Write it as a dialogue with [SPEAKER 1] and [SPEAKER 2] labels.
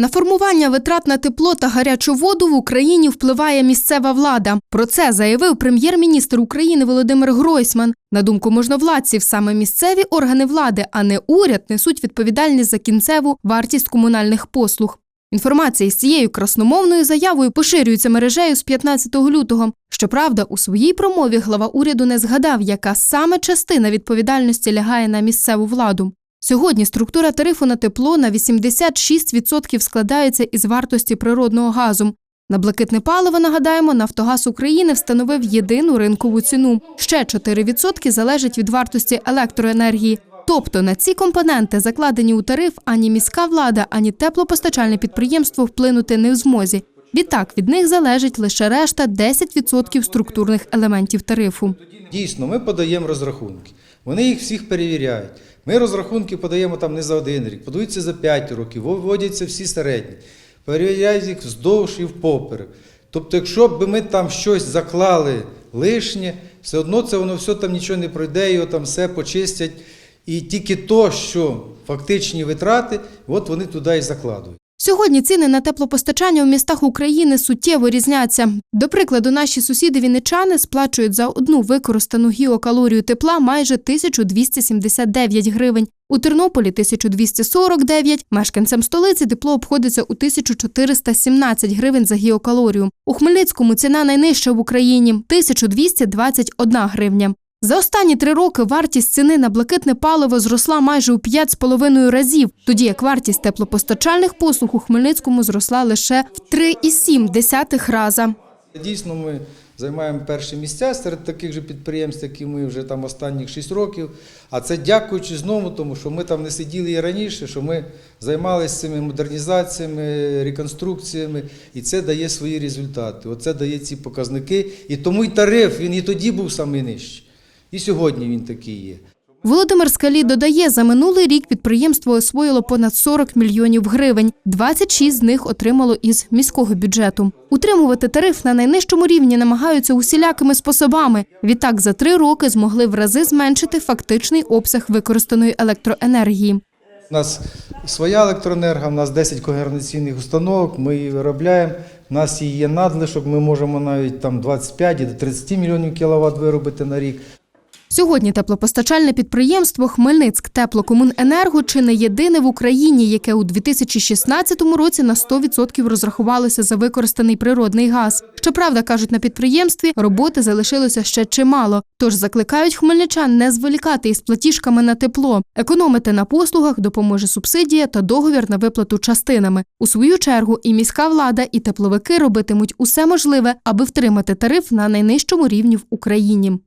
[SPEAKER 1] На формування витрат на тепло та гарячу воду в Україні впливає місцева влада. Про це заявив прем'єр-міністр України Володимир Гройсман. На думку можновладців, саме місцеві органи влади, а не уряд, несуть відповідальність за кінцеву вартість комунальних послуг. Інформація з цією красномовною заявою поширюється мережею з 15 лютого. Щоправда, у своїй промові глава уряду не згадав, яка саме частина відповідальності лягає на місцеву владу. Сьогодні структура тарифу на тепло на 86% складається із вартості природного газу. На блакитне паливо, нагадаємо, Нафтогаз України встановив єдину ринкову ціну. Ще 4% залежать від вартості електроенергії. Тобто на ці компоненти, закладені у тариф, ані міська влада, ані теплопостачальне підприємство вплинути не в змозі. Відтак від них залежить лише решта 10% структурних елементів тарифу.
[SPEAKER 2] Дійсно, ми подаємо розрахунки. Вони їх всіх перевіряють. Ми розрахунки подаємо там не за один рік, подаються за 5 років, виводяться всі середні, перевіряють їх вздовж і впоперек. Тобто, якщо б ми там щось заклали лишнє, все одно це воно все там нічого не пройде, його там все почистять. І тільки то, що фактичні витрати, от вони туди і закладують.
[SPEAKER 1] Сьогодні ціни на теплопостачання у містах України суттєво різняться. До прикладу, наші сусіди вінничани сплачують за одну використану гіокалорію тепла майже 1279 гривень. У Тернополі 1249, мешканцям столиці тепло обходиться у 1417 гривень за гіокалорію. У Хмельницькому ціна найнижча в Україні 1221 гривня. За останні три роки вартість ціни на блакитне паливо зросла майже у 5,5 разів, тоді як вартість теплопостачальних послуг у Хмельницькому зросла лише в 3,7 раза.
[SPEAKER 2] Дійсно, ми займаємо перші місця серед таких же підприємств, які ми вже там останніх 6 років. А це дякуючи знову тому, що ми там не сиділи і раніше, що ми займалися цими модернізаціями, реконструкціями, і це дає свої результати. Оце дає ці показники. І тому й тариф він і тоді був найнижчий. І сьогодні він такий є.
[SPEAKER 1] Володимир Скалі додає, за минулий рік підприємство освоїло понад 40 мільйонів гривень. 26 з них отримало із міського бюджету. Утримувати тариф на найнижчому рівні намагаються усілякими способами. Відтак за три роки змогли в рази зменшити фактичний обсяг використаної електроенергії.
[SPEAKER 2] У нас своя електроенерго, у нас 10 когенераційних установок, ми її виробляємо. У нас її є надлишок, ми можемо навіть там 25 і до 30 мільйонів кіловат виробити на рік.
[SPEAKER 1] Сьогодні теплопостачальне підприємство Хмельницьк Теплокомуненерго чи не єдине в Україні, яке у 2016 році на 100% розрахувалося за використаний природний газ. Щоправда, кажуть на підприємстві, роботи залишилося ще чимало. Тож закликають хмельничан не зволікати із платіжками на тепло. Економити на послугах допоможе субсидія та договір на виплату частинами. У свою чергу і міська влада, і тепловики робитимуть усе можливе, аби втримати тариф на найнижчому рівні в Україні.